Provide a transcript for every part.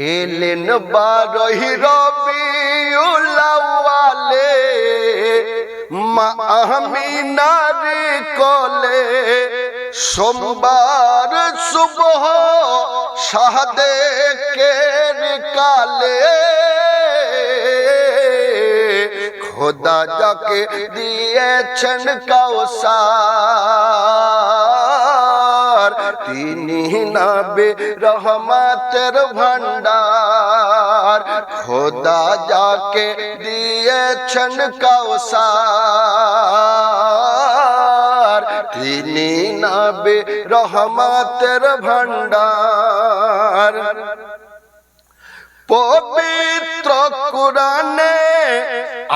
এলেন বারহি রবিউলাওয়ালে মা আমিনার কলে। সোমবার সুবহ শাহাদে কের কালে খোদা যাকে দিয়েছেন কাউসার তিনি নাবে রহমতের ভান্ডার খোদা যাকে দিয়েছেন কাউসার, তিনি নাবে রহমতের ভান্ডার পবিত্র কোরআনে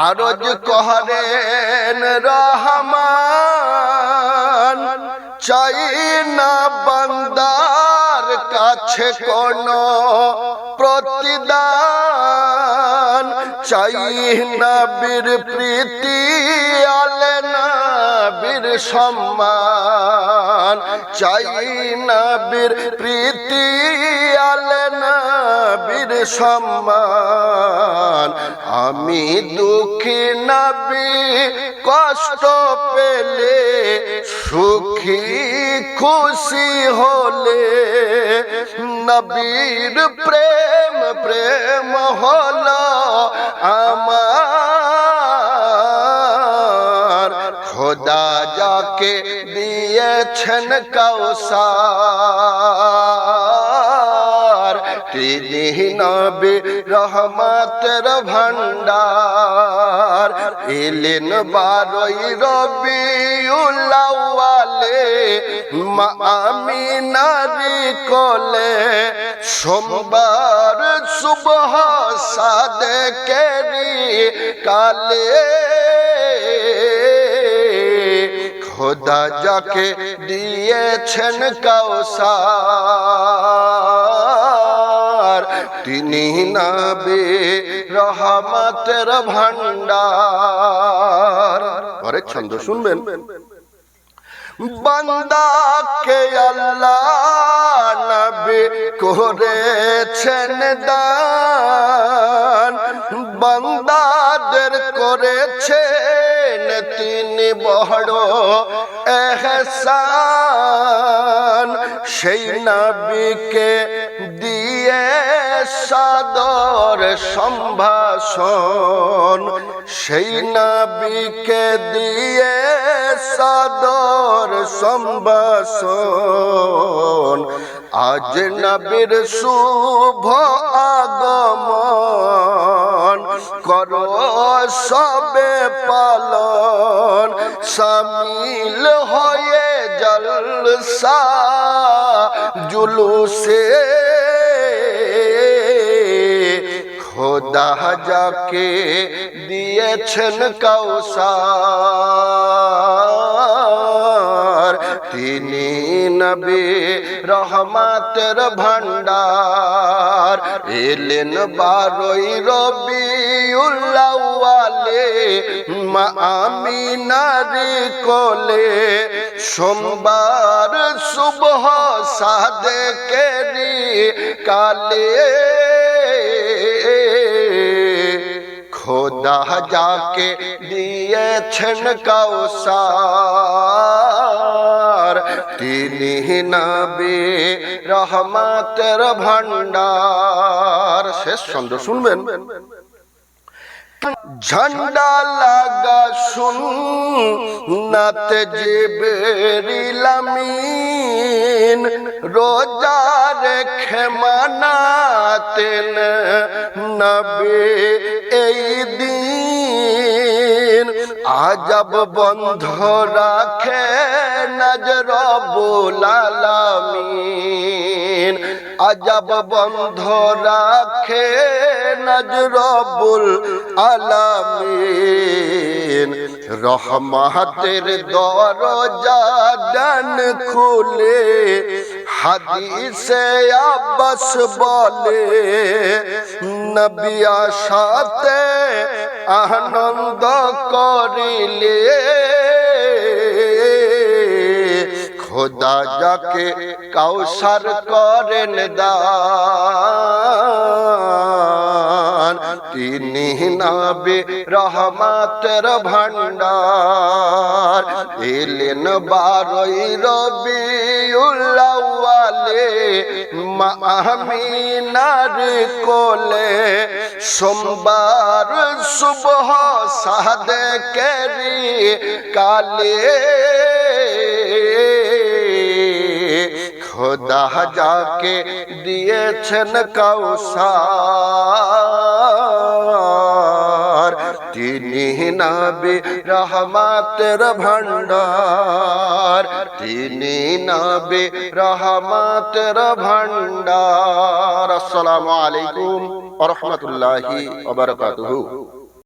আরজ করেন রহমান। চাই না বান্দার কাছে কোন প্রতিদান। চাই না বীর প্রীতি আলে না বীর সম্মান। চাই না বীর প্রীতি আলে না বীর সম্মান। আমি দুঃখী নবী, কষ্ট পেলে, সুখী, খুশি হলে, নবীর প্রেম প্রেম হলো আমার যাকে দিয়েছেন কৌসার তিনি নবী রহমতের ভান্ডার এলেন বারই রবিউলাওয়ালে মা আমিনারি কোলে সোমবার সুবহ সাদে কেরি কালে খোদা যাকে দিয়েছেন কাউসার, তিনি নাবে রহমতের ভান্ডার পরের ছন্দ শুনবেন? বান্দাকে আল্লাহ নবী করেছেন দান। বান্দাদের করেছেন তিনি বড় এহসান সেই নবীকে দিয়ে সাদর সম্ভাষণ সেই নবীকে দিয়ে সাদর সম্ভাষণ আজ নবীর শুভ আগমন। করো সবে পালন। সামিল হয়ে জলসা জুলুসে। খোদা যাকে দিয়েছেন কৌসার তিনি নবী, রহমতের ভান্ডার এলেন বারই রবিউল্লাওয়ালে মা আমিনারি কোলে। সোমবার সুবহ সাদে কেরি কালে খোদা যাকে দিয়েছেন কৌসার তিনি নবী রহমতের ভান্ডার শেষ ছন্দ শুনবেন। ঝন্ডা লাগা শুন নাতে জিবেরিলামিন রোজা রেখে মানাতেন নবে আজব বন্ধ রাখে নজর বুলালামিন আজব বন্ধ রাখে নজরবুল আলামিন রহমাতের দরজা ডান খুলে হাদিসে আব্বাস বলে নবী আশাতে আনন্দ করিলে খোদা যাকে কাউসার করেন দা তিনি নবে রহমাতের ভান্ডার এলেন বারই রবি উল্লাওয়ালে মাহমিনার কোলে। সোমবার সুবহ সাদে কেরি কালে। খোদা যাকে দিয়েছেন কৌসার তিনি নবী রহমাতের ভণ্ডার। তিনি নবী রহমাতের ভণ্ডার। আসসালামু আলাইকুম ওয়া রাহমাতুল্লাহি ওয়া বারাকাতুহু।